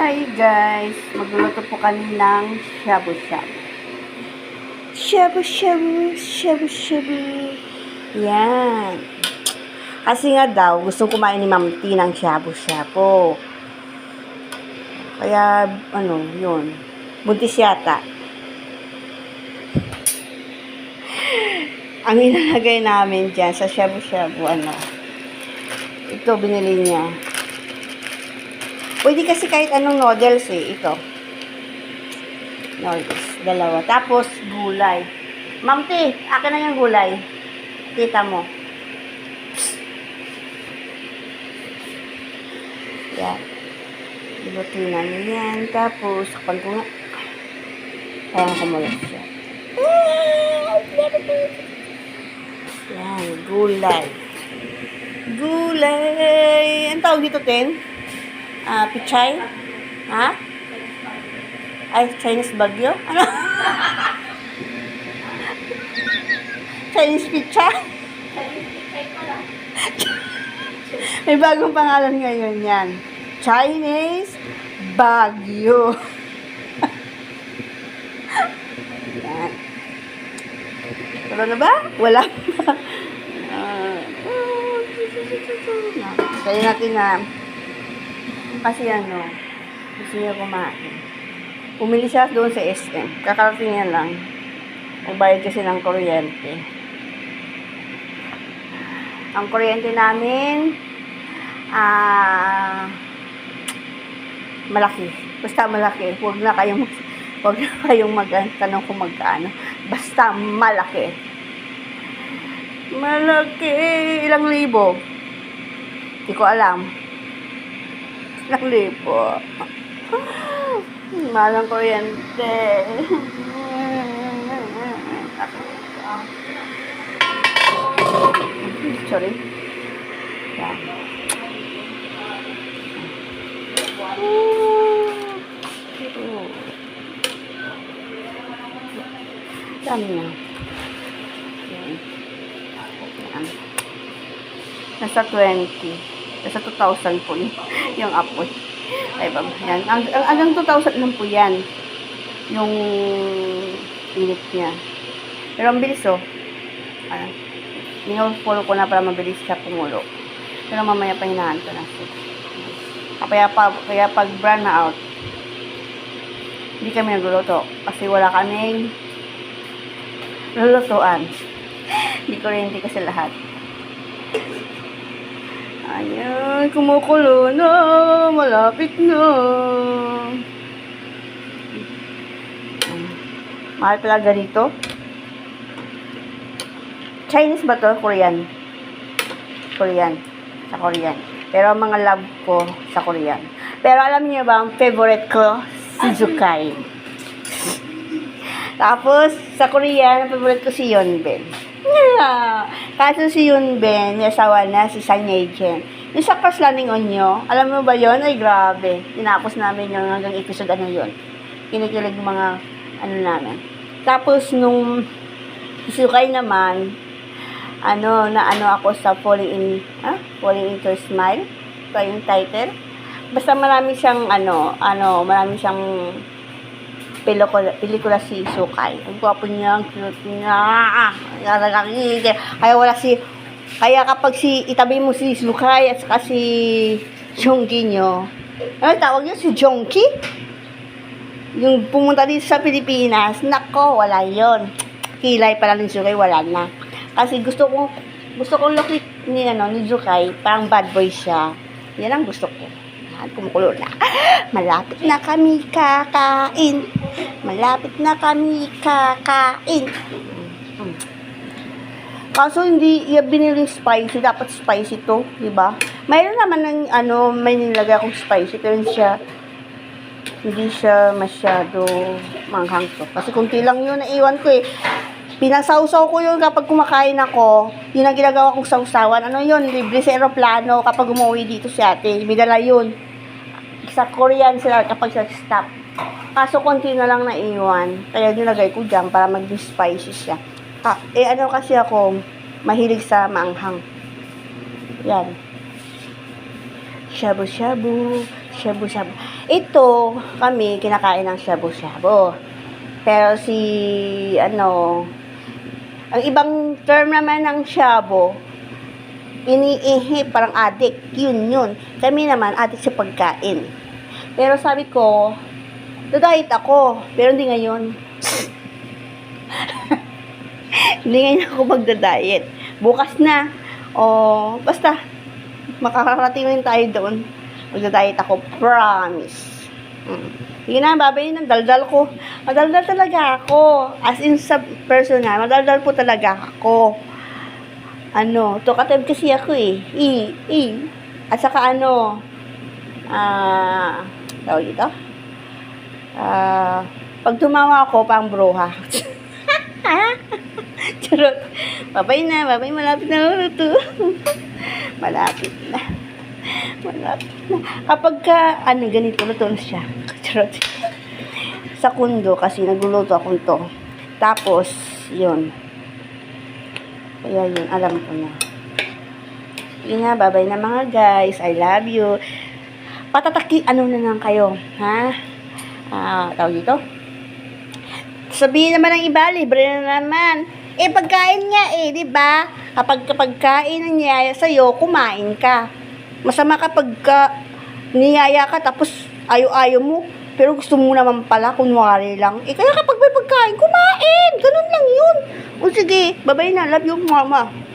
Hi guys, magluluto po kami ng shabu-shabu. Shabu-shabu, shabu-shabu. Yan. Kasi nga daw, gusto kumain ni Ma'am T ng shabu-shabu. Kaya, ano, yun. Buntis yata. Ang inalagay namin dyan sa shabu-shabu, ano, ito binili niya. Pwede kasi kahit anong noodles eh. Ito. Noodles. Dalawa. Tapos, gulay. Ma'am T, akin na yung gulay. Kita mo. Yan. Ilutin namin yan. Tapos, kapag ko nga. Parang kumulat siya. Yan. Gulay. Gulay. Ang tawag dito, Ten? Ah, pichay? Ha? Ay, Chinese bagyo? Ano? Chinese pichay? May bagong pangalan ngayon yan. Chinese bagyo. yan. Wala na ba? Wala pa. Ah, Kaya natin na kasi ano, gusto niya kumain. Pumili siya doon sa SM. Kakarating niya lang. Nagbayad kasi ng kuryente. Ang kuryente namin, ah, malaki. Basta malaki. Huwag na kayong, huwag na kayong magtanong kung magkano. Basta malaki. Malaki. Ilang libo? Hindi ko alam ng lipo. Malang kuryente. Sorry. Yan. Dami na. Yan. Nasa 20. Nasa 2,000 po yun. yung apoy. Ay, baba. Yan. Ang, ang, hanggang 2,000 lang po yan. Yung init niya. Pero ang bilis, oh. Ano, Minulpulo ko na para mabilis siya pumulo. Pero mamaya pa hinahan ko na siya. Kaya, pa, kaya pag brown na out, hindi kami nagluluto. Kasi wala kaming lulutuan. Hindi ko rin hindi kasi lahat. Ayan, kumukulo na. Malapit na. Mahal pala ganito. Chinese ba to? Korean. Korean. Sa Korean. Pero mga love ko sa Korean. Pero alam niyo ba, ang favorite ko, si Zukai. Tapos, sa Korean, ang favorite ko si Yeonben. Yeah. Kaso si Yunben, yung asawa na, si Sang Ye-jen. Yung sa Crush Landing on You, alam mo ba yon Ay, grabe. Tinapos namin yung hanggang episode ano yun. Kinikilig yung mga ano namin. Tapos, nung si Sukay naman, ano, na ano ako sa Falling in, ah? Falling into Smile. Ito yung title. Basta marami siyang, ano, ano, marami siyang pelikula, pelikula si Sukay. Ang gwapo niya, ang cute niya. Nakakakita. Kaya wala si, kaya kapag si, itabi mo si Sukay at saka si Jongki nyo, ano tawag niyo? Si Jongki? Yung pumunta dito sa Pilipinas, nako, wala yon Kilay pala ni Sukay, wala na. Kasi gusto ko, gusto kong look ni, ano, ni Sukay, parang bad boy siya. Yan ang gusto ko. Kumukulo na. Malapit na kami kakain. Malapit na kami kakain. Kaso hindi iya binili spicy, dapat spicy to, di ba? Mayroon naman ng ano, may nilagay akong spicy pero siya hindi siya masyado manghang to. Kasi kunti lang yun naiwan ko eh. Pinasawsaw ko yun kapag kumakain ako. Yun ang ginagawa kong sausawan. Ano yun? Libre sa aeroplano kapag umuwi dito si ate. May dala yun. Sa Korean sila kapag sa stop. Kaso konti na lang naiwan. Kaya nilagay ko dyan para maging spicy siya. Ah, eh ano kasi ako, mahilig sa maanghang. Yan. Shabu-shabu, Shabu-shabu. Ito, kami, kinakain ng shabu-shabu. Pero si, ano, ang ibang term naman ng shabu, iniihi, parang addict. Yun, yun. Kami naman, addict sa pagkain. Pero sabi ko, diet ako. Pero hindi ngayon. hindi ngayon ako magda-diet. Bukas na. O, basta, makakarating rin tayo doon. Magda-diet ako. Promise. Mm. Sige na, babay ng daldal ko. Madaldal talaga ako. As in sa personal, madaldal po talaga ako. Ano, talkative kasi ako eh. I, i. At saka ano, ah, tawag dito? Ah, pag tumawa ako, pang bruha. Charot. Babay na, babay, malapit na luto. malapit na. Malapit na. Kapag ka, ano, ganito, luto na siya. Charot. Sa kundo, kasi nagluluto akong to. Tapos, yun. Kaya yun, alam ko na. Yun nga, babay na mga guys. I love you. Patataki, ano na lang kayo, ha? Ah, tawag dito? Sabihin naman ng iba, libre na naman. Eh, pagkain nga eh, di ba? Kapag kapag kain ng niyaya sa'yo, kumain ka. Masama kapag ka, niyaya ka, tapos ayaw-ayaw mo. Pero gusto mo naman pala, kunwari lang. Eh, kaya kapag may pagkain, kumain. Ganun lang yun. O sige, babay na. Love you, mama.